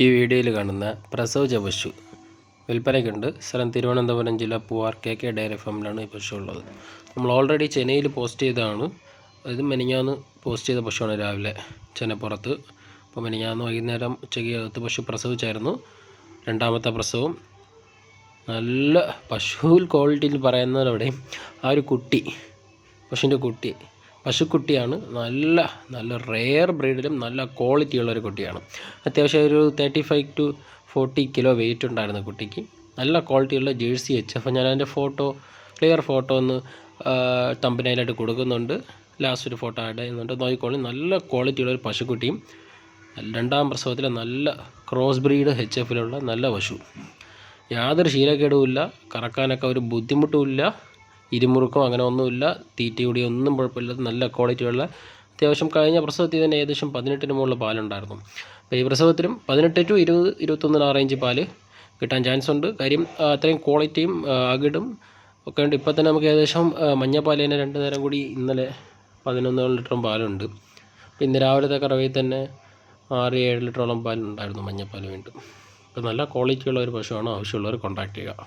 ഈ വീഡിയോയിൽ കാണുന്ന പ്രസവ ജപശു വിൽപ്പനയ്ക്കുണ്ട്. സ്ഥലം തിരുവനന്തപുരം ജില്ല പൂവാർ കെ കെ ഡയറി ഫാമിലാണ് ഈ പശു ഉള്ളത്. നമ്മൾ ഓൾറെഡി ചെന്നൈയിൽ പോസ്റ്റ് ചെയ്തതാണ്. അതായത് മെനിഞ്ഞാന്ന് പോസ്റ്റ് ചെയ്ത പശുവാണ് രാവിലെ ചെന്നപ്പുറത്ത് അപ്പോൾ മെനിഞ്ഞാന്ന് വൈകുന്നേരം ഉച്ചയ്ക്ക് അകത്ത് പശു പ്രസവിച്ചായിരുന്നു. രണ്ടാമത്തെ പ്രസവം. നല്ല പശുവിൽ ക്വാളിറ്റിയിൽ പറയുന്നവരവിടെയും ആ ഒരു കുട്ടി പശുവിന്റെ കുട്ടി പശുക്കുട്ടിയാണ്. നല്ല നല്ല റെയർ ബ്രീഡിലും നല്ല ക്വാളിറ്റി ഉള്ള ഒരു കുട്ടിയാണ്. അത്യാവശ്യം ഒരു thirty five to forty kilo weight ഉണ്ടായിരുന്നു കുട്ടിക്ക്. നല്ല ക്വാളിറ്റിയുള്ള ജേഴ്സി എച്ച് എഫ് ഞാൻ അതിന്റെ ഫോട്ടോ ക്ലിയർ ഫോട്ടോ ഒന്ന് തമ്പനയിലായിട്ട് കൊടുക്കുന്നുണ്ട്. ലാസ്റ്റ് ഒരു ഫോട്ടോ ആഡ് ചെയ്യുന്നുണ്ട്. നോക്കിക്കോളി നല്ല ക്വാളിറ്റിയുള്ള ഒരു പശുക്കുട്ടിയും രണ്ടാം പ്രസവത്തിലെ നല്ല ക്രോസ് ബ്രീഡ് എച്ച് എഫിലുള്ള നല്ല പശു. യാതൊരു ശീലക്കേടുമില്ല. കറക്കാനൊക്കെ ഒരു ബുദ്ധിമുട്ടുമില്ല. ഇരുമുറുക്കം അങ്ങനെ ഒന്നുമില്ല. തീറ്റ കൂടി ഒന്നും കുഴപ്പമില്ലാത്ത നല്ല ക്വാളിറ്റിയുള്ള അത്യാവശ്യം കഴിഞ്ഞ പ്രസവത്തിൽ തന്നെ ഏകദേശം പതിനെട്ടിന് മുകളിൽ പാലുണ്ടായിരുന്നു. അപ്പോൾ ഈ പ്രസവത്തിലും പതിനെട്ട് ടു ഇരുപത് ഇരുപത്തൊന്നിന് ആ റേഞ്ച് പാൽ കിട്ടാൻ ചാൻസ് ഉണ്ട്. കാര്യം അത്രയും ക്വാളിറ്റിയും അകിടും ഒക്കെ ഉണ്ട്. ഇപ്പോൾ തന്നെ നമുക്ക് ഏകദേശം മഞ്ഞപ്പാൽ തന്നെ രണ്ട് നേരം കൂടി ഇന്നലെ പതിനൊന്ന് ലിറ്ററും പാലുണ്ട്. ഇന്ന് രാവിലത്തെ കറവയിൽ തന്നെ ആറ് ഏഴ് ലിറ്ററോളം പാലുണ്ടായിരുന്നു മഞ്ഞപ്പാൽ വീണ്ടും. അപ്പോൾ നല്ല ക്വാളിറ്റിയുള്ള ഒരു പശുവാണ് ആവശ്യമുള്ളവർ കോൺടാക്ട് ചെയ്യുക.